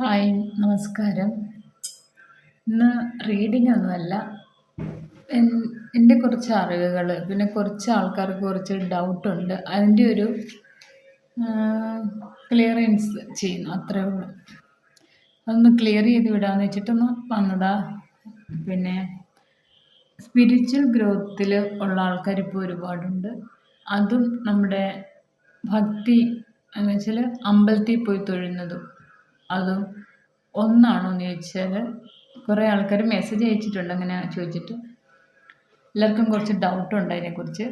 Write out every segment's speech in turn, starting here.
Hi നമസ്കാരം. ഇന്ന് reading ഒന്നുമല്ല. എന്റെ കുറച്ച് അറിവുകൾ പിന്നെ കുറച്ച് ആൾക്കാർക്ക് കുറച്ച് ഡൗട്ടുണ്ട് അതിന്റെ ഒരു ക്ലിയറൻസ് ചെയ്യുന്നു. അത്രേ ഉള്ളൂ. അതൊന്ന് ക്ലിയർ ചെയ്ത് വിടാമെന്ന് വെച്ചിട്ടൊന്ന് വന്നതാ. പിന്നെ സ്പിരിച്വൽ ഗ്രോത്തിൽ ഉള്ള ആൾക്കാർ ഇപ്പോൾ ഒരുപാടുണ്ട്. അതും നമ്മുടെ ഭക്തി എന്ന് വെച്ചാൽ അമ്പലത്തിൽ പോയി തൊഴുന്നതും. അതും ഒന്നാണോ എന്ന് ചോദിച്ചാൽ കുറേ ആൾക്കാർ മെസ്സേജ് അയച്ചിട്ടുണ്ട് അങ്ങനെ ചോദിച്ചിട്ട്. എല്ലാവർക്കും കുറച്ച് ഡൗട്ടുണ്ട് അതിനെക്കുറിച്ച്.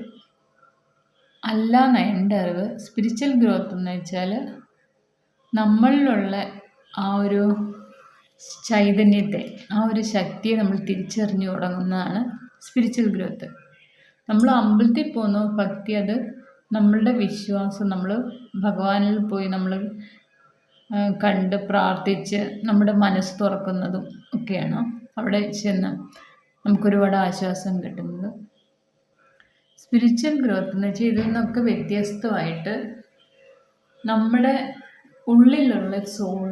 അല്ല എന്നാണ് എന്റെ അറിവ് സ്പിരിച്വൽ ഗ്രോത്ത് എന്ന് വെച്ചാൽ നമ്മളിലുള്ള ആ ഒരു ചൈതന്യത്തെ ആ ഒരു ശക്തിയെ നമ്മൾ തിരിച്ചറിഞ്ഞു തുടങ്ങുന്നതാണ് സ്പിരിച്വൽ ഗ്രോത്ത് നമ്മൾ അമ്പലത്തിൽ പോകുന്നു ഭക്തി അത് നമ്മളുടെ വിശ്വാസം നമ്മൾ ഭഗവാനിൽ പോയി നമ്മൾ കണ്ട് പ്രാർത്ഥിച്ച് നമ്മുടെ മനസ്സ് തുറക്കുന്നതും ഒക്കെയാണ് അവിടെ ചെന്ന് നമുക്കൊരുപാട് ആശ്വാസം കിട്ടുന്നത്. സ്പിരിച്വൽ ഗ്രോത്ത് എന്ന് വെച്ചാൽ ഇതിൽ നിന്നൊക്കെ വ്യത്യസ്തമായിട്ട് നമ്മുടെ ഉള്ളിലുള്ള സോൾ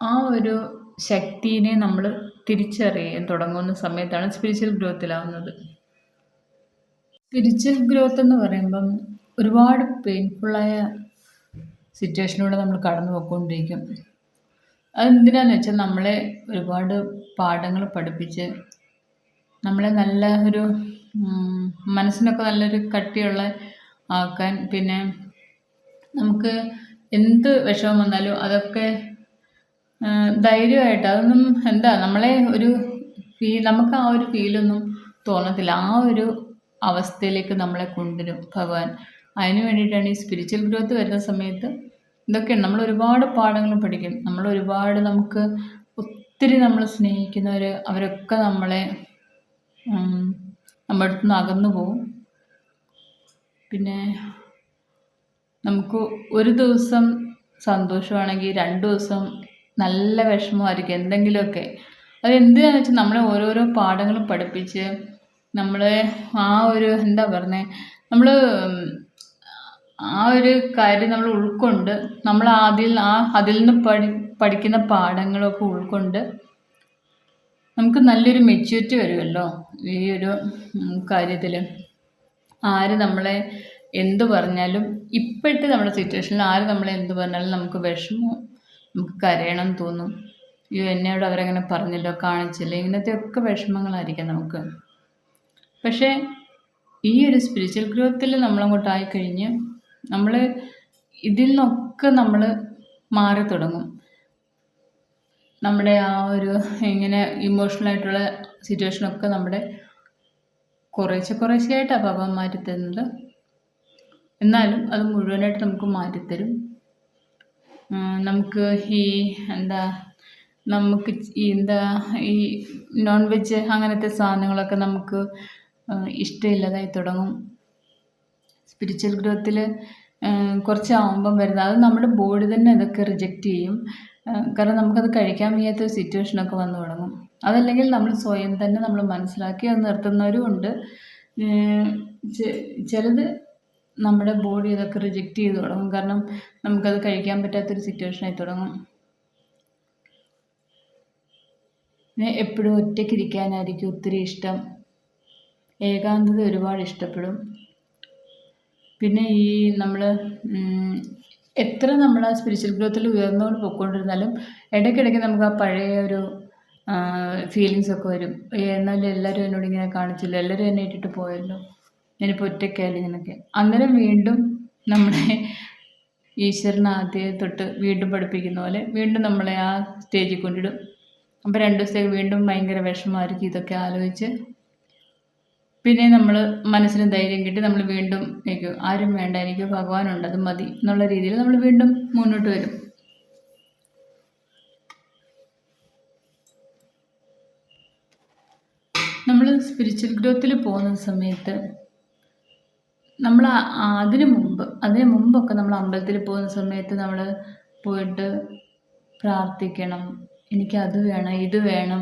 ആ ഒരു ശക്തിനെ നമ്മൾ തിരിച്ചറിയാൻ തുടങ്ങുന്ന സമയത്താണ് സ്പിരിച്വൽ ഗ്രോത്തിലാവുന്നത് സ്പിരിച്വൽ ഗ്രോത്ത് എന്ന് പറയുമ്പം ഒരുപാട് പെയിൻഫുള്ളായ സിറ്റുവേഷനിലൂടെ നമ്മൾ കടന്നു പോയിക്കൊണ്ടിരിക്കും. അതെന്തിനാന്ന് വെച്ചാൽ നമ്മളെ ഒരുപാട് പാഠങ്ങൾ പഠിപ്പിച്ച് നമ്മളെ നല്ല ഒരു മനസ്സിനൊക്കെ നല്ലൊരു കട്ടിയുള്ള ആക്കാൻ പിന്നെ നമുക്ക് എന്ത് വിഷമം വന്നാലും അതൊക്കെ ധൈര്യമായിട്ട് അതൊന്നും എന്താ നമ്മളെ ഒരു ഫീ നമുക്ക് ആ ഒരു ഫീലൊന്നും തോന്നത്തില്ല. ആ ഒരു അവസ്ഥയിലേക്ക് നമ്മളെ കൊണ്ടുവരും ഭഗവാൻ. അതിന് വേണ്ടിയിട്ടാണ് ഈ സ്പിരിച്വൽ ഗ്രോത്ത് വരുന്ന സമയത്ത് ഇതൊക്കെയാണ് നമ്മൾ ഒരുപാട് പാഠങ്ങൾ പഠിക്കും. നമ്മൾ ഒരുപാട് നമുക്ക് ഒത്തിരി നമ്മൾ സ്നേഹിക്കുന്നവർ അവരൊക്കെ നമ്മളെ നമ്മുടെ അടുത്ത് നിന്ന് അകന്നു പോകും. പിന്നെ നമുക്ക് ഒരു ദിവസം സന്തോഷമാണെങ്കിൽ രണ്ട് ദിവസം നല്ല വിഷമമായിരിക്കും എന്തെങ്കിലുമൊക്കെ. അത് എന്തിനാന്ന് വെച്ചാൽ നമ്മളെ ഓരോരോ പാഠങ്ങളും പഠിപ്പിച്ച് നമ്മളെ ആ ഒരു എന്താ പറഞ്ഞേ നമ്മൾ ആ ഒരു കാര്യം നമ്മൾ ഉൾക്കൊണ്ട് നമ്മൾ അതിൽ ആ അതിൽ നിന്ന് പഠി പഠിക്കുന്ന പാഠങ്ങളൊക്കെ ഉൾക്കൊണ്ട് നമുക്ക് നല്ലൊരു മെച്യൂരിറ്റി വരുമല്ലോ ഈ ഒരു കാര്യത്തിൽ ആര് നമ്മളെ എന്ത് പറഞ്ഞാലും ഇപ്പോഴത്തെ നമ്മുടെ സിറ്റുവേഷനിൽ ആര് നമ്മളെ എന്ത് പറഞ്ഞാലും നമുക്ക് വിഷമവും നമുക്ക് കരയണം തോന്നും. അയ്യോ എന്നോട് അവരങ്ങനെ പറഞ്ഞല്ലോ കാണിച്ചില്ല ഇങ്ങനത്തെ ഒക്കെ വിഷമങ്ങളായിരിക്കാം നമുക്ക്. പക്ഷേ ഈ ഒരു സ്പിരിച്വൽ ഗ്രോത്തിൽ നമ്മളങ്ങോട്ടായി ആയിക്കഴിഞ്ഞ് നമ്മൾ ഇതിൽ നിന്നൊക്കെ നമ്മൾ മാറി തുടങ്ങും. നമ്മുടെ ആ ഒരു ഇങ്ങനെ ഇമോഷണൽ ആയിട്ടുള്ള സിറ്റുവേഷനൊക്കെ നമ്മുടെ കുറേശ്ശെ കുറേശ്ശെയായിട്ടാണ് ഭഗവാൻ മാറ്റി തരുന്നത്. എന്നാലും അത് മുഴുവനായിട്ട് നമുക്ക് മാറ്റിത്തരും നമുക്ക് ഈ എന്താ നമുക്ക് ഈ എന്താ ഈ നോൺ വെജ് അങ്ങനത്തെ സാധനങ്ങളൊക്കെ നമുക്ക് ഇഷ്ടമില്ലാതായി തുടങ്ങും. സ്പിരിച്വൽ ഗ്രോത്തിൽ കുറച്ചാകുമ്പം വരുന്നത് അത് നമ്മുടെ ബോഡി തന്നെ അതൊക്കെ റിജക്റ്റ് ചെയ്യും. കാരണം നമുക്കത് കഴിക്കാൻ വയ്യാത്ത സിറ്റുവേഷനൊക്കെ വന്നു തുടങ്ങും. അതല്ലെങ്കിൽ നമ്മൾ സ്വയം തന്നെ നമ്മൾ മനസ്സിലാക്കി അത് നിർത്തുന്നവരും ഉണ്ട്. ചിലത് നമ്മുടെ ബോഡി അതൊക്കെ റിജക്റ്റ് ചെയ്ത് തുടങ്ങും. കാരണം നമുക്കത് കഴിക്കാൻ പറ്റാത്തൊരു സിറ്റുവേഷനായി തുടങ്ങും. എപ്പോഴും ഒറ്റയ്ക്ക് ഇരിക്കാനായിരിക്കും ഒത്തിരി ഇഷ്ടം. ഏകാന്തത ഒരുപാട് ഇഷ്ടപ്പെടും. പിന്നെ ഈ നമ്മൾ എത്ര നമ്മൾ ആ സ്പിരിച്വൽ ഗ്രോത്തിൽ ഉയർന്നുകൊണ്ട് പോയിക്കൊണ്ടിരുന്നാലും ഇടയ്ക്കിടയ്ക്ക് നമുക്ക് ആ പഴയ ഒരു ഫീലിങ്സ് ഒക്കെ വരും. എന്നാലും എല്ലാവരും എന്നോട് ഇങ്ങനെ കാണിച്ചില്ല? എല്ലാവരും എന്നെ ഇട്ടിട്ട് പോയല്ലോ? ഞാനിപ്പോൾ ഒറ്റയ്ക്കായാലും ഇങ്ങനെയൊക്കെ അന്നേരം വീണ്ടും നമ്മളെ ഈശ്വരൻ ആദ്യം തൊട്ട് വീണ്ടും പഠിപ്പിക്കുന്ന പോലെ വീണ്ടും നമ്മളെ ആ സ്റ്റേജിൽ കൊണ്ടിടും. അപ്പോൾ രണ്ട് ദിവസത്തേക്ക് വീണ്ടും ഭയങ്കര വിഷമമായിരിക്കും ഇതൊക്കെ ആലോചിച്ച്. പിന്നെ നമ്മൾ മനസ്സിന് ധൈര്യം കിട്ടി നമ്മൾ വീണ്ടും നിൽക്കും ആരും വേണ്ട എനിക്ക് ഭഗവാനുണ്ട് അത് മതി എന്നുള്ള രീതിയിൽ നമ്മൾ വീണ്ടും മുന്നോട്ട് വരും. നമ്മൾ സ്പിരിച്വൽ ഗ്രോത്തിൽ പോകുന്ന സമയത്ത് നമ്മൾ അതിനു മുമ്പ് അതിനു മുമ്പൊക്കെ നമ്മൾ അമ്പലത്തിൽ പോകുന്ന സമയത്ത് നമ്മൾ പോയിട്ട് പ്രാർത്ഥിക്കണം എനിക്ക് അത് വേണം ഇത് വേണം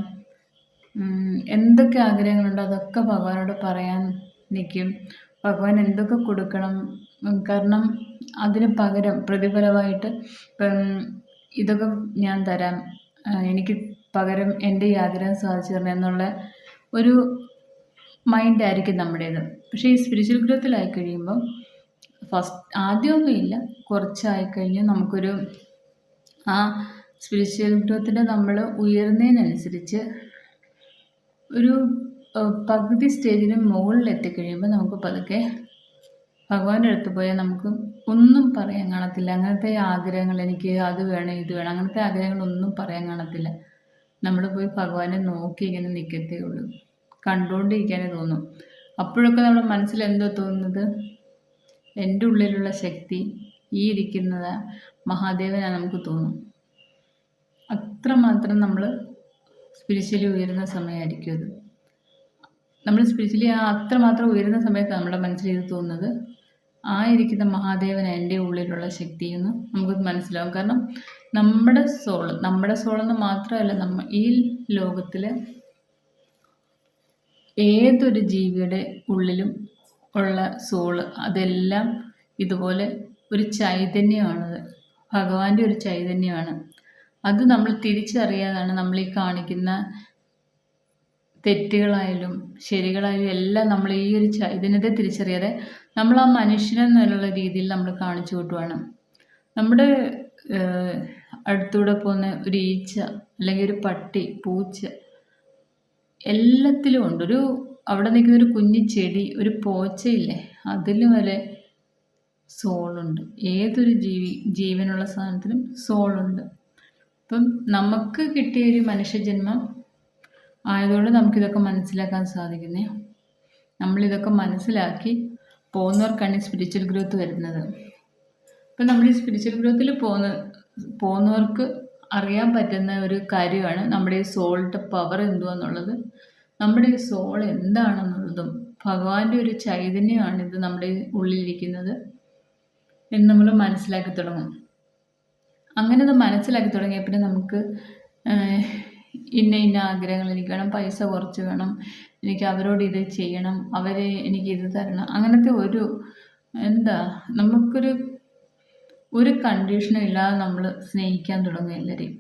എന്തൊക്കെ ആഗ്രഹങ്ങളുണ്ടോ? അതൊക്കെ ഭഗവാനോട് പറയാൻ നിൽക്കും ഭഗവാൻ എന്തൊക്കെ കൊടുക്കണം? കാരണം അതിന് പകരം പ്രതിഫലമായിട്ട് ഇപ്പം ഇതൊക്കെ ഞാൻ തരാം. എനിക്ക് പകരം എന്റെ ഈ ആഗ്രഹം സാധിച്ചു തരണം എന്നുള്ള ഒരു മൈൻഡായിരിക്കും നമ്മുടേത്. പക്ഷേ ഈ സ്പിരിച്വൽ ഗ്രോത്തിലായി കഴിയുമ്പോൾ ഫസ്റ്റ് ആദ്യമൊന്നും ഇല്ല. കുറച്ചായി കഴിഞ്ഞ് നമുക്കൊരു ആ സ്പിരിച്വൽ ഗ്രോത്തിന്റെ നമ്മൾ ഉയർന്നതിനനുസരിച്ച് ഒരു പകുതി സ്റ്റേജിന് മുകളിൽ എത്തിക്കഴിയുമ്പോൾ നമുക്ക് പതുക്കെ ഭഗവാന്റെ അടുത്ത് പോയാൽ നമുക്ക് ഒന്നും പറയാൻ കാണത്തില്ല. അങ്ങനത്തെ ആഗ്രഹങ്ങൾ എനിക്ക് അത് വേണം ഇത് വേണം അങ്ങനത്തെ ആഗ്രഹങ്ങളൊന്നും പറയാൻ കാണത്തില്ല. നമ്മൾ പോയി ഭഗവാനെ നോക്കി ഇങ്ങനെ നിൽക്കത്തേ ഉള്ളൂ. കണ്ടുകൊണ്ടിരിക്കാനേ തോന്നും. അപ്പോഴൊക്കെ നമ്മുടെ മനസ്സിൽ എന്തോ തോന്നുന്നത്? എന്റെ ഉള്ളിലുള്ള ശക്തി ഈ ഇരിക്കുന്നത് മഹാദേവനാണ് നമുക്ക് തോന്നും. അത്രമാത്രം നമ്മൾ സ്പിരിച്വലി ഉയരുന്ന സമയമായിരിക്കും അത്. നമ്മൾ സ്പിരിച്വലി അത്രമാത്രം ഉയരുന്ന സമയത്ത് നമ്മുടെ മനസ്സിൽ ഇത് തോന്നുന്നത് ആയിരിക്കുന്ന മഹാദേവൻ എന്റെ ഉള്ളിലുള്ള ശക്തി എന്ന് നമുക്ക് മനസ്സിലാവും. കാരണം നമ്മുടെ സോൾ നമ്മുടെ സോളെന്ന് മാത്രമല്ല നമ്മ ഈ ലോകത്തിൽ ഏതൊരു ജീവിയുടെ ഉള്ളിലും ഉള്ള സോൾ അതെല്ലാം ഇതുപോലെ ഒരു ചൈതന്യമാണത് ഭഗവാന്റെ ഒരു ചൈതന്യമാണ്. അത് നമ്മൾ തിരിച്ചറിയാതാണ് നമ്മൾ ഈ കാണിക്കുന്ന തെറ്റുകളായാലും ശരികളായാലും എല്ലാം നമ്മൾ ഈ ഒരു ഇതിനെതിരെ തിരിച്ചറിയാതെ നമ്മൾ ആ മനുഷ്യനെന്നുള്ള രീതിയിൽ നമ്മൾ കാണിച്ചു കൂട്ടുവാണ്. നമ്മുടെ അടുത്തൂടെ പോകുന്ന ഒരു ഈച്ച അല്ലെങ്കിൽ ഒരു പട്ടി പൂച്ച എല്ലാത്തിലും ഉണ്ട്. ഒരു അവിടെ നിൽക്കുന്ന ഒരു കുഞ്ഞു ചെടി ഒരു പോച്ചയില്ലേ അതിൽ വരെ സോളുണ്ട്. ഏതൊരു ജീവി ജീവനുള്ള സാധനത്തിനും സോളുണ്ട്. അപ്പം നമുക്ക് കിട്ടിയ ഒരു മനുഷ്യജന്മം ആയതുകൊണ്ട് നമുക്കിതൊക്കെ മനസ്സിലാക്കാൻ സാധിക്കുന്നേ. നമ്മളിതൊക്കെ മനസ്സിലാക്കി പോകുന്നവർക്കാണ് ഈ സ്പിരിച്വൽ ഗ്രോത്ത് വരുന്നത്. ഇപ്പം നമ്മൾ ഈ സ്പിരിച്വൽ ഗ്രോത്തിൽ പോകുന്ന പോകുന്നവർക്ക് അറിയാൻ പറ്റുന്ന ഒരു കാര്യമാണ് നമ്മുടെ ഈ സോളിന്റെ പവർ എന്തുവാന്നുള്ളത്. നമ്മുടെ ഈ സോൾ എന്താണെന്നുള്ളതും ഭഗവാന്റെ ഒരു ചൈതന്യമാണിത് നമ്മുടെ ഉള്ളിലിരിക്കുന്നത് എന്ന് നമ്മൾ മനസ്സിലാക്കി തുടങ്ങും. അങ്ങനെ അത് മനസ്സിലാക്കി തുടങ്ങിയ പിന്നെ നമുക്ക് ഇന്ന ഇന്ന ആഗ്രഹങ്ങൾ എനിക്ക് വേണം പൈസ കുറച്ച് വേണം എനിക്ക് അവരോട് ഇത് ചെയ്യണം അവരെ എനിക്ക് ഇത് തരണം. അങ്ങനത്തെ ഒരു എന്താ നമുക്കൊരു ഒരു കണ്ടീഷനും ഇല്ലാതെ നമ്മൾ സ്നേഹിക്കാൻ തുടങ്ങും എല്ലാവരെയും.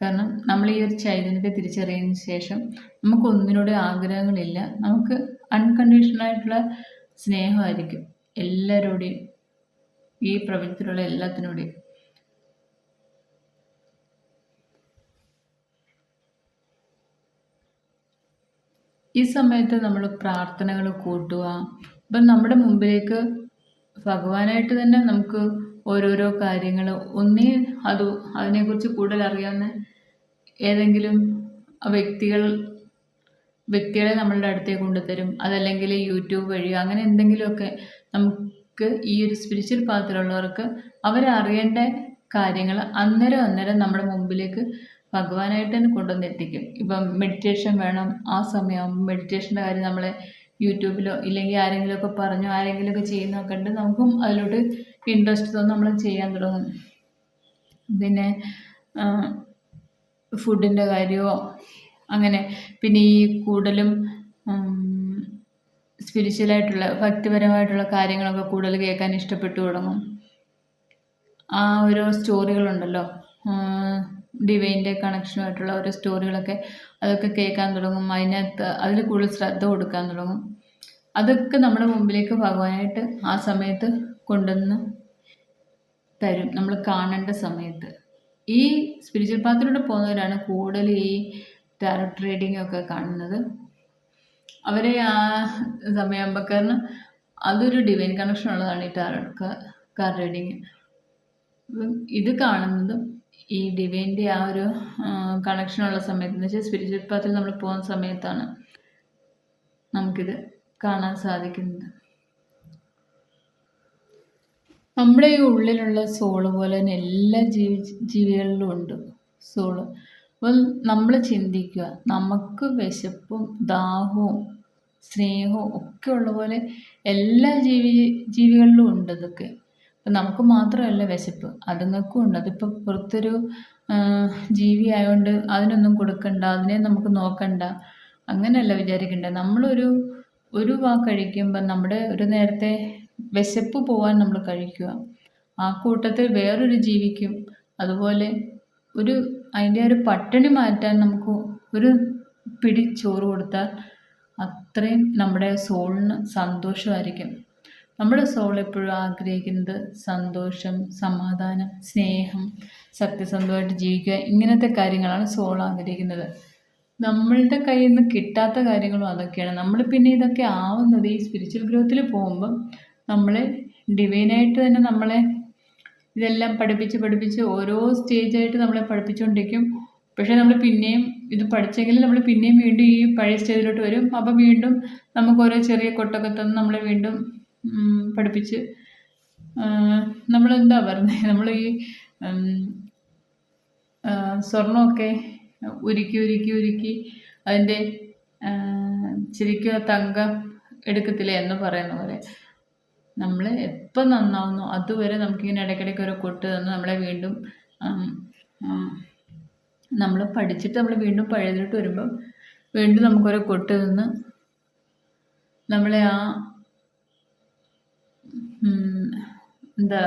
കാരണം നമ്മൾ ഈ ഒരു ചൈതന്യത്തെ തിരിച്ചറിയതിന് ശേഷം നമുക്ക് ഒന്നിനോട് ആഗ്രഹങ്ങളില്ല. നമുക്ക് അൺകണ്ടീഷണലായിട്ടുള്ള സ്നേഹമായിരിക്കും എല്ലാവരോടെയും ഈ പ്രപഞ്ചത്തിലുള്ള എല്ലാത്തിനോടെയും. ഈ സമയത്ത് നമ്മൾ പ്രാർത്ഥനകൾ കൂട്ടുക. ഇപ്പം നമ്മുടെ മുമ്പിലേക്ക് ഭഗവാനായിട്ട് തന്നെ നമുക്ക് ഓരോരോ കാര്യങ്ങൾ ഒന്നേ അത് അതിനെക്കുറിച്ച് കൂടുതൽ അറിയാവുന്ന ഏതെങ്കിലും വ്യക്തികൾ വ്യക്തികളെ നമ്മളുടെ അടുത്തേക്ക് കൊണ്ടുതരും. അതല്ലെങ്കിൽ യൂട്യൂബ് വഴി അങ്ങനെ എന്തെങ്കിലുമൊക്കെ നമുക്ക് ഈ ഒരു സ്പിരിച്വൽ പാത്രമുള്ളവർക്ക് അവരറിയേണ്ട കാര്യങ്ങൾ അന്നേരം അന്നേരം നമ്മുടെ മുമ്പിലേക്ക് ഭഗവാനായിട്ട് തന്നെ കൊണ്ടുവന്നെത്തിക്കും ഇപ്പം മെഡിറ്റേഷൻ വേണം. ആ സമയം മെഡിറ്റേഷന്റെ കാര്യം നമ്മൾ യൂട്യൂബിലോ ഇല്ലെങ്കിൽ ആരെങ്കിലുമൊക്കെ പറഞ്ഞു ആരെങ്കിലുമൊക്കെ ചെയ്യുന്നതൊക്കെ ഉണ്ട് നമുക്കും അതിലോട്ട് ഇൻട്രസ്റ്റ് തോന്നും നമ്മൾ ചെയ്യാൻ തുടങ്ങും. പിന്നെ ഫുഡിന്റെ കാര്യമോ അങ്ങനെ. പിന്നെ ഈ കൂടുതലും സ്പിരിച്വലായിട്ടുള്ള ഭക്തിപരമായിട്ടുള്ള കാര്യങ്ങളൊക്കെ കൂടുതൽ കേൾക്കാൻ ഇഷ്ടപ്പെട്ടു തുടങ്ങും. ആ ഓരോ സ്റ്റോറികളുണ്ടല്ലോ ഡിവൈന്റെ കണക്ഷനുമായിട്ടുള്ള ഓരോ സ്റ്റോറികളൊക്കെ അതൊക്കെ കേൾക്കാൻ തുടങ്ങും. അതിനകത്ത് അതിൽ കൂടുതൽ ശ്രദ്ധ കൊടുക്കാൻ തുടങ്ങും. അതൊക്കെ നമ്മുടെ മുമ്പിലേക്ക് ഭഗവാനായിട്ട് ആ സമയത്ത് കൊണ്ടുവന്ന് തരും. നമ്മൾ കാണേണ്ട സമയത്ത്. ഈ സ്പിരിച്വൽ പാത്തിലൂടെ പോകുന്നവരാണ് കൂടുതൽ ഈ ടാരോ ട്രേഡിംഗ് ഒക്കെ കാണുന്നത്. അവരെ ആ സമയമാകുമ്പോൾ കാരണം അതൊരു ഡിവൈൻ കണക്ഷൻ ഉള്ളതാണ് ഈ ടാരോ കാർ റീഡിങ് ഇത് കാണുന്നതും ഈ ഡിവൈന്റെ ആ ഒരു കണക്ഷനുള്ള സമയത്ത് എന്ന് വെച്ചാൽ സ്പിരിച്വൽ പാത്തിൽ നമ്മൾ പോകുന്ന സമയത്താണ് നമുക്കിത് കാണാൻ സാധിക്കുന്നത്. നമ്മുടെ ഈ ഉള്ളിലുള്ള സോൾ പോലെ തന്നെ എല്ലാ ജീവി ജീവികളിലും ഉണ്ട് സോൾ അപ്പോൾ നമ്മൾ ചിന്തിക്കുക നമുക്ക് വിശപ്പും ദാഹവും സ്നേഹവും ഒക്കെ ഉള്ള പോലെ എല്ലാ ജീവി ജീവികളിലും ഉണ്ട് ഇതൊക്കെ. അപ്പം നമുക്ക് മാത്രമല്ല വിശപ്പ്. അതുങ്ങൾക്കും ഉണ്ട്. അതിപ്പോൾ പുറത്തൊരു ജീവി ആയതുകൊണ്ട് അതിനൊന്നും കൊടുക്കണ്ട അതിനെ നമുക്ക് നോക്കണ്ട അങ്ങനെയല്ല വിചാരിക്കേണ്ടത് നമ്മളൊരു ഒരു വാ കഴിക്കുമ്പോൾ നമ്മുടെ ഒരു നേരത്തെ വിശപ്പ് പോകാൻ നമ്മൾ കഴിക്കുക. ആ കൂട്ടത്തിൽ വേറൊരു ജീവിക്കും. അതുപോലെ ഒരു അതിന്റെ ഒരു പട്ടിണി മാറ്റാൻ നമുക്ക് ഒരു പിടി ചോറ് കൊടുത്താൽ അത്രയും നമ്മുടെ സോളിന് സന്തോഷമായിരിക്കും. നമ്മുടെ സോൾ എപ്പോഴും ആഗ്രഹിക്കുന്നത് സന്തോഷം സമാധാനം സ്നേഹം സത്യസന്ധമായിട്ട് ജീവിക്കുക. ഇങ്ങനത്തെ കാര്യങ്ങളാണ് സോൾ ആഗ്രഹിക്കുന്നത്. നമ്മളുടെ കയ്യിൽ നിന്ന് കിട്ടാത്ത കാര്യങ്ങളും അതൊക്കെയാണ്. നമ്മൾ പിന്നെ ഇതൊക്കെ ആവുന്നത് ഈ സ്പിരിച്വൽ ഗ്രോത്തിൽ പോകുമ്പം നമ്മളെ ഡിവൈനായിട്ട് തന്നെ നമ്മളെ ഇതെല്ലാം പഠിപ്പിച്ച് പഠിപ്പിച്ച് ഓരോ സ്റ്റേജായിട്ട് നമ്മളെ പഠിപ്പിച്ചുകൊണ്ടിരിക്കും പക്ഷേ നമ്മൾ പിന്നെയും ഇത് പഠിച്ചെങ്കിൽ നമ്മൾ പിന്നെയും വീണ്ടും ഈ പഴയ സ്റ്റേജിലോട്ട് വരും. അപ്പോൾ വീണ്ടും നമുക്ക് ഓരോ ചെറിയ കൊട്ടൊക്കെ തന്ന് നമ്മളെ വീണ്ടും പഠിപ്പിച്ച്. നമ്മളെന്താ പറയുന്നത് നമ്മൾ ഈ സ്വർണമൊക്കെ ഉരുക്കി ഉരുക്കി ഉരുക്കി അതിന്റെ ശരിക്കും തങ്കം എടുക്കത്തില്ല എന്ന് പറയുന്ന പോലെ. നമ്മൾ എപ്പം നന്നാവുന്നു അതുവരെ നമുക്കിങ്ങനെ ഇടയ്ക്കിടയ്ക്ക് ഒരു കൊട്ട് തന്ന് നമ്മളെ വീണ്ടും നമ്മൾ പഠിച്ചിട്ട് നമ്മൾ വീണ്ടും പഴയതിലോട്ട് വരുമ്പം വീണ്ടും നമുക്കൊരു കൊട്ട് തന്ന് നമ്മളെ ആ എന്താ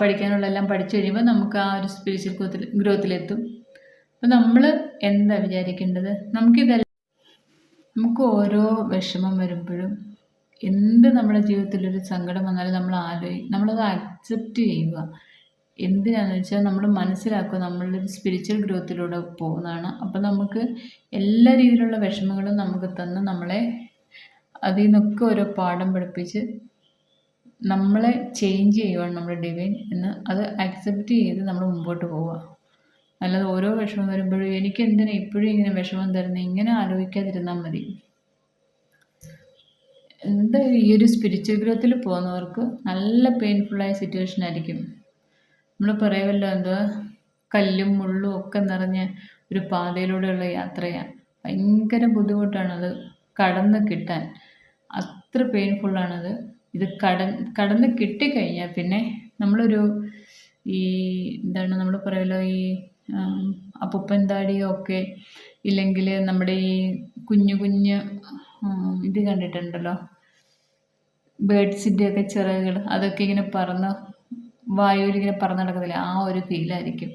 പഠിക്കാനുള്ള എല്ലാം പഠിച്ചു കഴിയുമ്പോൾ നമുക്ക് ആ ഒരു സ്പിരിച്വൽ ഗ്രോത്തിൽ ഗ്രോത്തിലെത്തും അപ്പം നമ്മൾ എന്താ വിചാരിക്കേണ്ടത്? നമുക്കിതെല്ലാം നമുക്ക് ഓരോ വിഷമം വരുമ്പോഴും എന്ത് നമ്മുടെ ജീവിതത്തിലൊരു സങ്കടം വന്നാലും നമ്മൾ ആലോചിക്കും നമ്മളത് അക്സെപ്റ്റ് ചെയ്യുക. എന്തിനാണെന്ന് വെച്ചാൽ നമ്മൾ മനസ്സിലാക്കുക നമ്മളൊരു സ്പിരിച്വൽ ഗ്രോത്തിലൂടെ പോകുന്നതാണ്. അപ്പം നമുക്ക് എല്ലാ രീതിയിലുള്ള വിഷമങ്ങളും നമുക്ക് തന്ന് നമ്മളെ അതിൽ നിന്നൊക്കെ ഓരോ പാഠം പഠിപ്പിച്ച് നമ്മളെ ചേഞ്ച് ചെയ്യുവാണ് നമ്മുടെ ഡിവൈൻ എന്ന് അത് അക്സെപ്റ്റ് ചെയ്ത് നമ്മൾ മുമ്പോട്ട് പോവുക. അല്ലാതെ ഓരോ വിഷമം വരുമ്പോഴും എനിക്ക് എന്തിനാ ഇപ്പോഴും ഇങ്ങനെ വിഷമം തരുന്നത് ഇങ്ങനെ ആലോചിക്കാതിരുന്നാൽ മതി. എന്താ ഈ ഒരു സ്പിരിച്വൽ ഗ്രോത്തിൽ പോകുന്നവർക്ക് നല്ല പെയിൻഫുള്ളായ സിറ്റുവേഷൻ ആയിരിക്കും. നമ്മൾ പറയുമല്ലോ എന്തോ കല്ലും മുള്ളും ഒക്കെ നിറഞ്ഞ ഒരു പാതയിലൂടെയുള്ള യാത്രയാണ് ഭയങ്കര ബുദ്ധിമുട്ടാണത്. കടന്ന് കിട്ടാൻ. അത്ര പെയിൻഫുള്ളാണത് ഇത് കട കടന്ന് കിട്ടിക്കഴിഞ്ഞാൽ പിന്നെ നമ്മളൊരു ഈ എന്താണ് നമ്മൾ പറയുമല്ലോ ഈ അപ്പൂപ്പൻ താടിയൊക്കെ ഇല്ലെങ്കിൽ നമ്മുടെ ഈ കുഞ്ഞു കുഞ്ഞു ഇത് കണ്ടിട്ടുണ്ടല്ലോ. ബേഡ്സിന്റെ ഒക്കെ ചിറകുകൾ അതൊക്കെ ഇങ്ങനെ പറന്ന് വായുവിൽ ഇങ്ങനെ പറന്ന് നടക്കത്തില്ല? ആ ഒരു ഫീലായിരിക്കും.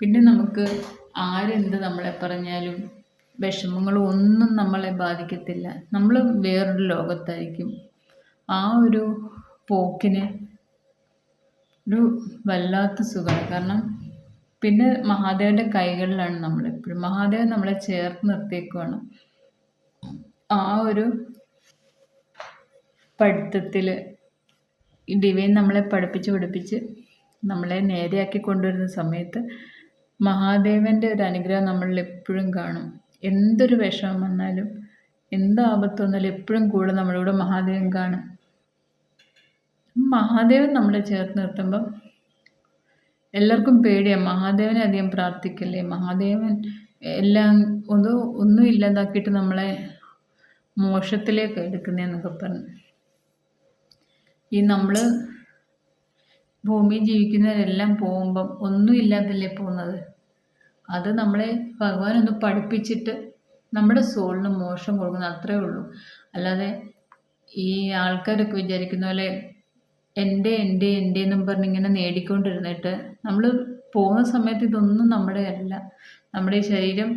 പിന്നെ നമുക്ക് ആരെന്ത് നമ്മളെ പറഞ്ഞാലും വിഷമങ്ങളും ഒന്നും നമ്മളെ ബാധിക്കത്തില്ല. നമ്മൾ വേറൊരു ലോകത്തായിരിക്കും. ആ ഒരു പോക്കിന് ഒരു വല്ലാത്ത സുഖമാണ്. കാരണം പിന്നെ മഹാദേവന്റെ കൈകളിലാണ് നമ്മൾ എപ്പോഴും മഹാദേവൻ നമ്മളെ ചേർത്ത് നിർത്തിയേക്കുവാണ്. ആ ഒരു പഠിത്തത്തിൽ ഡിവൈൻ നമ്മളെ പഠിപ്പിച്ച് പഠിപ്പിച്ച് നമ്മളെ നേരെയാക്കി കൊണ്ടുവരുന്ന സമയത്ത് മഹാദേവന്റെ ഒരു അനുഗ്രഹം നമ്മളിൽ എപ്പോഴും കാണും. എന്തൊരു വിഷമം വന്നാലും എന്ത് ആപത്ത് വന്നാലും എപ്പോഴും കൂടെ നമ്മളിവിടെ മഹാദേവൻ കാണും. മഹാദേവൻ നമ്മളെ ചേർത്ത് നിർത്തുമ്പം എല്ലാവർക്കും പേടിയാണ് മഹാദേവനെ അധികം പ്രാർത്ഥിക്കല്ലേ? മഹാദേവൻ എല്ലാം ഒന്നും ഒന്നും ഇല്ലാതാക്കിയിട്ട് നമ്മളെ മോശത്തിലേക്ക് എടുക്കുന്നതെന്നൊക്കെ പറഞ്ഞു. ഈ നമ്മൾ ഭൂമിയിൽ ജീവിക്കുന്നവരെല്ലാം പോകുമ്പം ഒന്നും ഇല്ലാതല്ലേ പോകുന്നത്? അത് നമ്മളെ ഭഗവാൻ ഒന്ന് പഠിപ്പിച്ചിട്ട് നമ്മുടെ സോളിന് മോശം കൊടുക്കുന്നത് അത്രേ ഉള്ളൂ. അല്ലാതെ ഈ ആൾക്കാരൊക്കെ വിചാരിക്കുന്ന പോലെ എന്റെ എന്റെ എന്റെ എന്നും പറഞ്ഞ് ഇങ്ങനെ നേടിക്കൊണ്ടിരുന്നിട്ട് നമ്മൾ പോകുന്ന സമയത്ത് ഇതൊന്നും നമ്മുടെ അല്ല. നമ്മുടെ ഈ ശരീരം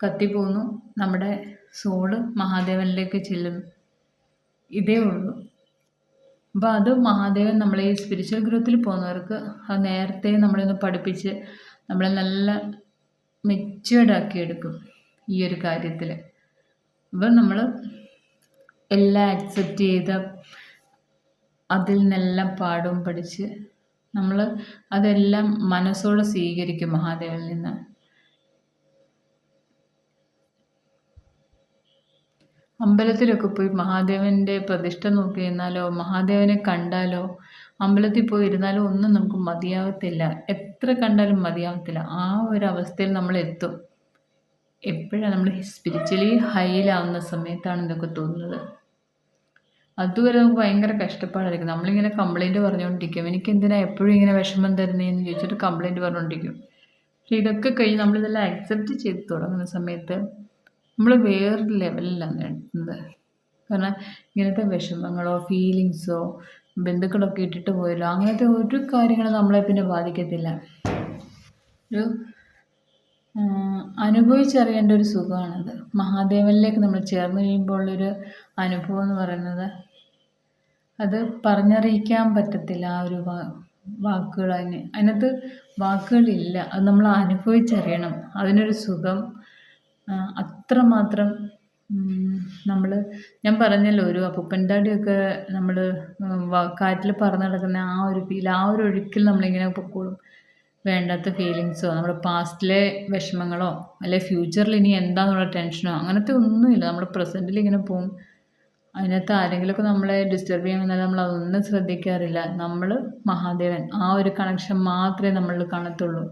കത്തിപ്പോകുന്നു നമ്മുടെ സോൾ മഹാദേവനിലേക്ക് ചെല്ലുന്നു. ഇതേ ഉള്ളൂ. അപ്പോൾ അത് മഹാദേവൻ നമ്മളെ ഈ സ്പിരിച്വൽ ഗ്രോത്തിൽ പോകുന്നവർക്ക് അത് നേരത്തെ നമ്മളൊന്ന് പഠിപ്പിച്ച് നമ്മളെ നല്ല മെച്ചുവേർഡാക്കി എടുക്കും ഈ ഒരു കാര്യത്തിൽ അപ്പം നമ്മൾ എല്ലാം അക്സെപ്റ്റ് ചെയ്ത അതിൽ നിന്നെല്ലാം പാടും പഠിച്ച് നമ്മൾ അതെല്ലാം മനസ്സോടെ സ്വീകരിക്കും മഹാദേവനിൽ നിന്ന്. അമ്പലത്തിലൊക്കെ പോയി മഹാദേവന്റെ പ്രതിഷ്ഠ നോക്കി നിന്നാലോ മഹാദേവനെ കണ്ടാലോ അമ്പലത്തിൽ പോയി ഇരുന്നാലോ ഒന്നും നമുക്ക് മതിയാവത്തില്ല. എത്ര കണ്ടാലും മതിയാവത്തില്ല. ആ ഒരു അവസ്ഥയിൽ നമ്മൾ എത്തും. എപ്പോഴാണ് നമ്മൾ സ്പിരിച്വലി ഹൈയിലാവുന്ന സമയത്താണ് ഇതൊക്കെ തോന്നുന്നത്. അതുവരെ നമുക്ക് ഭയങ്കര കഷ്ടപ്പാടായിരിക്കും. നമ്മളിങ്ങനെ കംപ്ലൈന്റ് പറഞ്ഞുകൊണ്ടിരിക്കും. എനിക്ക് എന്തിനാ എപ്പോഴും ഇങ്ങനെ വിഷമം തരുന്നതെന്ന് ചോദിച്ചിട്ട് കംപ്ലൈന്റ് പറഞ്ഞുകൊണ്ടിരിക്കും. പക്ഷേ ഇതൊക്കെ കഴിഞ്ഞ് നമ്മളിതെല്ലാം അക്സെപ്റ്റ് ചെയ്ത് തുടങ്ങുന്ന സമയത്ത് നമ്മൾ വേറൊരു ലെവലിലാണ് എത്തുന്നത്. കാരണം ഇങ്ങനത്തെ വിഷമങ്ങളോ ഫീലിങ്സോ ബന്ധുക്കളൊക്കെ ഇട്ടിട്ട് പോയല്ലോ അങ്ങനത്തെ ഒരു കാര്യങ്ങളും നമ്മളെ പിന്നെ ബാധിക്കത്തില്ല. ഒരു അനുഭവിച്ചറിയേണ്ട ഒരു സുഖമാണത്. മഹാദേവനിലേക്ക് നമ്മൾ ചേർന്ന് കഴിയുമ്പോൾ ഉള്ളൊരു അനുഭവം എന്ന് പറയുന്നത് അത് പറഞ്ഞറിയിക്കാൻ പറ്റത്തില്ല ആ ഒരു വാക്കുകൾ അതിന്. അതിനകത്ത് വാക്കുകളില്ല. അത് നമ്മൾ അനുഭവിച്ചറിയണം. അതിനൊരു സുഖം. അത്രമാത്രം നമ്മൾ ഞാൻ പറഞ്ഞല്ലോ ഒരു അപ്പൂപ്പന്റാടിയൊക്കെ നമ്മൾ കാറ്റിൽ പറന്ന് നടക്കുന്ന ആ ഒരു ഫീൽ ആ ഒരു ഒഴുക്കിൽ നമ്മളിങ്ങനെ പൊക്കോളും. വേണ്ടാത്ത ഫീലിങ്സോ നമ്മുടെ പാസ്റ്റിലെ വിഷമങ്ങളോ അല്ലെ ഫ്യൂച്ചറിൽ ഇനി എന്താണെന്നുള്ള ടെൻഷനോ അങ്ങനത്തെ ഒന്നുമില്ല. നമ്മൾ പ്രസന്റിൽ ഇങ്ങനെ പോകും അതിനകത്ത് ആരെങ്കിലുമൊക്കെ നമ്മളെ ഡിസ്റ്റർബ് ചെയ്യാൻ വന്നാൽ നമ്മൾ അതൊന്നും ശ്രദ്ധിക്കാറില്ല. നമ്മൾ മഹാദേവൻ. ആ ഒരു കണക്ഷൻ മാത്രമേ നമ്മളിൽ കാണത്തുള്ളൂ.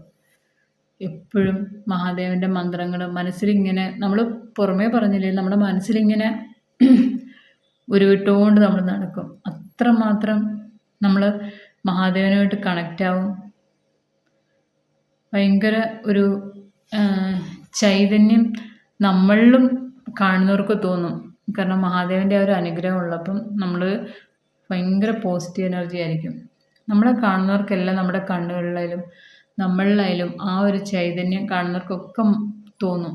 എപ്പോഴും മഹാദേവന്റെ മന്ത്രങ്ങൾ മനസ്സിലിങ്ങനെ നമ്മൾ പുറമേ പറഞ്ഞില്ലേ നമ്മുടെ മനസ്സിലിങ്ങനെ ഉരുവിട്ടുകൊണ്ട് നമ്മൾ നടക്കും. അത്രമാത്രം നമ്മൾ മഹാദേവനുമായിട്ട് കണക്റ്റ് ആവും. ഭയങ്കര ഒരു ചൈതന്യം നമ്മളിലും കാണുന്നവർക്ക് തോന്നും. കാരണം മഹാദേവന്റെ ഒരു അനുഗ്രഹം ഉള്ളപ്പം നമ്മൾ ഭയങ്കര പോസിറ്റീവ് എനർജി ആയിരിക്കും. നമ്മളെ കാണുന്നവർക്കെല്ലാം നമ്മുടെ കണ്ണുകളിലായാലും നമ്മളിലായാലും ആ ഒരു ചൈതന്യം കാണുന്നവർക്കൊക്കെ തോന്നും.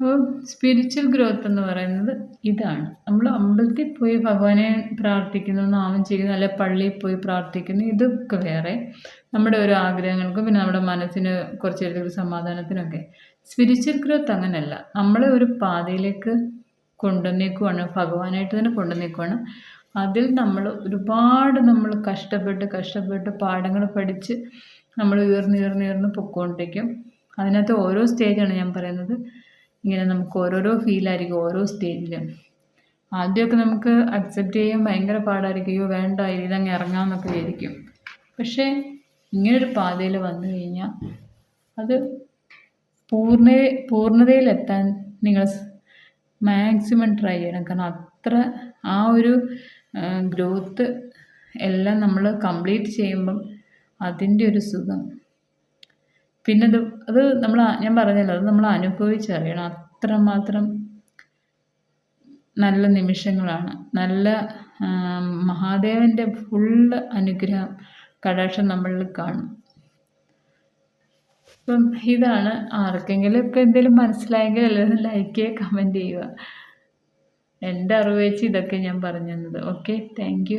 അപ്പോൾ സ്പിരിച്വൽ ഗ്രോത്ത് എന്ന് പറയുന്നത് ഇതാണ്. നമ്മൾ അമ്പലത്തിൽ പോയി ഭഗവാനെ പ്രാർത്ഥിക്കുന്നു നാമം ചെയ്യുന്നു അല്ലെ പള്ളിയിൽ പോയി പ്രാർത്ഥിക്കുന്നു ഇതൊക്കെ വേറെ. നമ്മുടെ ഓരോ ആഗ്രഹങ്ങൾക്കും പിന്നെ നമ്മുടെ മനസ്സിന് കുറച്ച് സമാധാനത്തിനൊക്കെ. സ്പിരിച്വൽ ഗ്രോത്ത് അങ്ങനെയല്ല നമ്മളെ ഒരു പാതയിലേക്ക് കൊണ്ടുവന്നേക്കുവാണ് ഭഗവാനായിട്ട് തന്നെ കൊണ്ടുവന്നേക്കുവാണ്. അതിൽ നമ്മൾ ഒരുപാട് നമ്മൾ കഷ്ടപ്പെട്ട് കഷ്ടപ്പെട്ട് പാഠങ്ങൾ പഠിച്ച് നമ്മൾ ഉയർന്നുയർന്നുയർന്ന് പൊക്കോണ്ടിരിക്കും അതിനകത്ത് ഓരോ സ്റ്റേജാണ് ഞാൻ പറയുന്നത്. ഇങ്ങനെ നമുക്ക് ഓരോരോ ഫീലായിരിക്കും ഓരോ സ്റ്റേജിലും ആദ്യമൊക്കെ നമുക്ക് അക്സെപ്റ്റ് ചെയ്യാൻ ഭയങ്കര പാടായിരിക്കും. വേണ്ട ഇതിലങ്ങ് ഇറങ്ങാമെന്നൊക്കെ വിചാരിക്കും. പക്ഷേ ഇങ്ങനൊരു പാതയിൽ വന്നു കഴിഞ്ഞാൽ അത് പൂർണ പൂർണതയിലെത്താൻ നിങ്ങൾ മാക്സിമം ട്രൈ ചെയ്യണം. കാരണം അത്ര ആ ഒരു ഗ്രോത്ത് എല്ലാം നമ്മൾ കംപ്ലീറ്റ് ചെയ്യുമ്പം അതിന്റെ ഒരു സുഖം. പിന്നെ അത് അത് നമ്മൾ ഞാൻ പറഞ്ഞല്ലോ അത് നമ്മൾ അനുഭവിച്ചറിയണം. അത്രമാത്രം നല്ല നിമിഷങ്ങളാണ്. നല്ല മഹാദേവന്റെ ഫുള്ള് അനുഗ്രഹം കടാക്ഷം നമ്മളിൽ കാണും. അപ്പം ഇതാണ് ആർക്കെങ്കിലും ഒക്കെ എന്തെങ്കിലും മനസ്സിലായെങ്കിൽ എല്ലാവരും ലൈക്ക് ചെയ്യുക കമന്റ് ചെയ്യുക. എന്റെ അറിവ് വെച്ച് ഇതൊക്കെ ഞാൻ പറഞ്ഞു തന്നത്. Okay thank